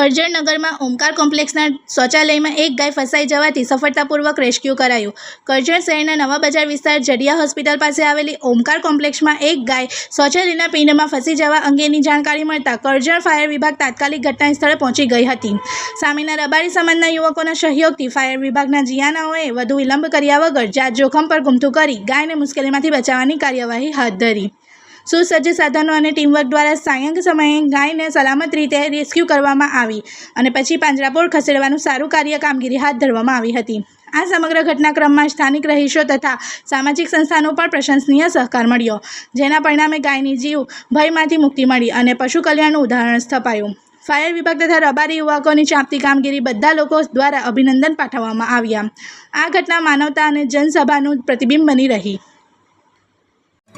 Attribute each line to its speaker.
Speaker 1: કરજણનગરમાં ઓમકાર કોમ્પ્લેક્સના શૌચાલયમાં એક ગાય ફસાઈ જવાથી સફળતાપૂર્વક રેસ્ક્યુ કરાયું. કરજણ શહેરના નવા બજાર વિસ્તાર જડિયા હોસ્પિટલ પાસે આવેલી ઓમકાર કોમ્પ્લેક્સમાં એક ગાય શૌચાલયના પિંડમાં ફસી જવા અંગેની જાણકારી મળતા કરજણ ફાયર વિભાગ તાત્કાલિક ઘટના સ્થળે પહોંચી ગઈ હતી. સામેના રબારી સમાજના યુવકોના સહયોગથી ફાયર વિભાગના જીયાનાઓએ વધુ વિલંબ કર્યા વગર જાત જોખમ પર ગુમથું કરી ગાયને મુશ્કેલીમાંથી બચાવવાની કાર્યવાહી હાથ ધરી. સુસજ્જ સાધનો અને ટીમવર્ક દ્વારા સાયંક સમયે ગાયને સલામત રીતે રેસ્ક્યુ કરવામાં આવી અને પછી પાંજરાપોળ ખસેડવાનું સારું કાર્ય કામગીરી હાથ ધરવામાં આવી હતી. આ સમગ્ર ઘટનાક્રમમાં સ્થાનિક રહીશો તથા સામાજિક સંસ્થાનો પણ પ્રશંસનીય સહકાર મળ્યો, જેના પરિણામે ગાયની જીવ, ભયમાંથી મુક્તિ મળી અને પશુ કલ્યાણનું ઉદાહરણ સ્થપાયું. ફાયર વિભાગ તથા રબારી યુવકોની ચાંપતી કામગીરી બધા લોકો દ્વારા અભિનંદન પાઠવવામાં આવ્યા. આ ઘટના માનવતા અને જનસભાનું પ્રતિબિંબ બની રહી.